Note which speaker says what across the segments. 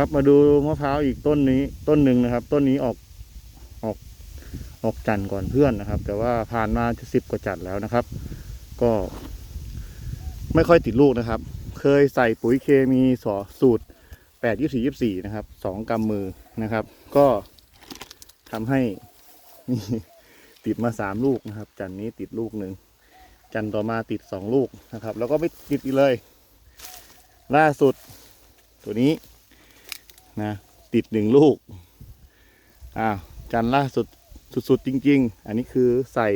Speaker 1: ครับมาดูมะพร้าวอีกต้นนี้ต้นหนึ่งนะครับ ต้นนี้ออกออกออกจันทร์ก่อนเพื่อนนะครับ แต่ว่าผ่านมาจะสิบกว่าจันทร์แล้วนะครับ ก็ ไม่ค่อยติดลูกนะครับ เคยใส่ปุ๋ยเคมีสอสูตรแปดยี่สี่ยี่สี่นะครับสองกำมือนะครับ ก็ทำให้นี่ติดมาสามลูกนะครับ จันทร์นี้ติดลูกหนึ่งจันทร์ต่อมาติดสองลูกนะครับ แล้วก็ไม่ติดอีกเลย ล่าสุด ตัวนี้ นะติดหนึ่งลูกอ้าวจันล่าสุดสุดๆจริง ๆ อันนี้คือใส่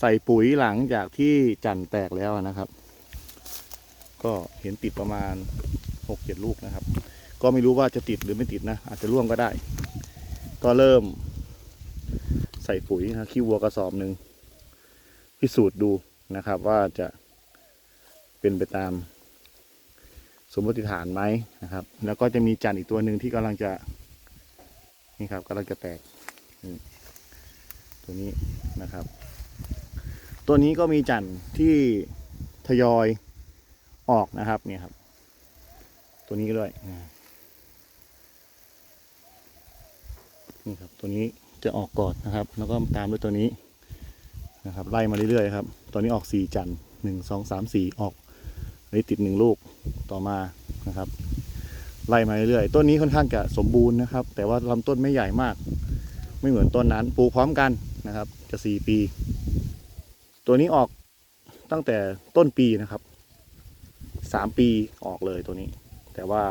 Speaker 1: ใส่ปุ๋ยหลังจากที่จันแตกแล้วนะครับ ก็เห็นติดประมาณหกเจ็ดลูกนะครับ ก็ไม่รู้ว่าจะติดหรือไม่ติดนะ อาจจะร่วงก็ได้ ก็เริ่ม ใส่ปุ๋ยนะขี้วัวกระสอบหนึ่งพิสูจน์ดูนะครับว่าจะเป็นไปตาม สมมติฐานไหมนะครับ แล้วก็จะมีจันทร์อีกตัวหนึ่งที่กำลังจะนี่ครับกำลังจะแตกตัวนี้นะครับ ตัวนี้ก็มีจันทร์ที่ทยอยออกนะครับเนี่ยครับ ตัวนี้ด้วยนี่ครับตัวนี้จะออกก่อนนะครับ แล้วก็ตามด้วยตัวนี้นะครับ ไล่มาเรื่อยๆครับ ตอนนี้ออกสี่จันทร์หนึ่งสองสามสี่ออก เลยติดหนึ่งลูกต่อมานะครับไล่มาเรื่อยๆต้นนี้ค่อนข้างจะสมบูรณ์นะครับ แต่ว่าลำต้นไม่ใหญ่มาก ไม่เหมือนต้นนั้นปลูกพร้อมกันนะครับ จะสี่ปี ตัวนี้ออกตั้งแต่ต้นปีนะครับสามปีออกเลยตัวนี้ แต่ว่า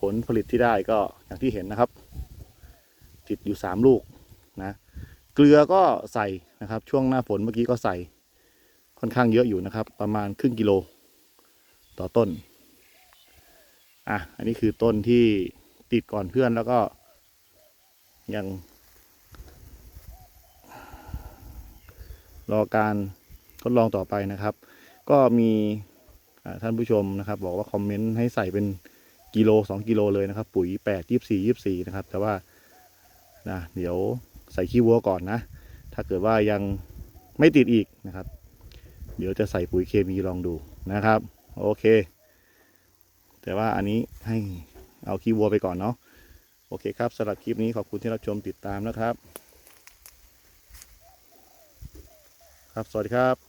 Speaker 1: ผลผลิตที่ได้ก็อย่างที่เห็นนะครับ ติดอยู่สามลูกนะเกลือก็ใส่นะครับ ช่วงหน้าฝนเมื่อกี้ก็ใส่ค่อนข้างเยอะอยู่นะครับ ประมาณครึ่งกิโล ต่อต้น อะ อันนี้คือต้นที่ติดก่อนเพื่อนแล้วก็ ยัง รอการทดลองต่อไปนะครับ ก็มีท่านผู้ชมนะครับ บอกว่าคอมเมนต์ให้ใส่เป็นกิโลสองกิโลเลยนะครับ ปุ๋ยแปดยี่สี่ยี่สี่นะครับ แต่ว่านะเดี๋ยวใส่ขี้วัวก่อนนะ ถ้าเกิดว่ายังไม่ติดอีกนะครับ เดี๋ยวจะใส่ปุ๋ยเคมีลองดูนะครับ โอเค แต่ว่าอันนี้ให้เอาขี้วัวไปก่อนเนาะโอเคครับสำหรับคลิปนี้ขอบคุณที่รับชมติดตามนะครับ ครับสวัสดีครับ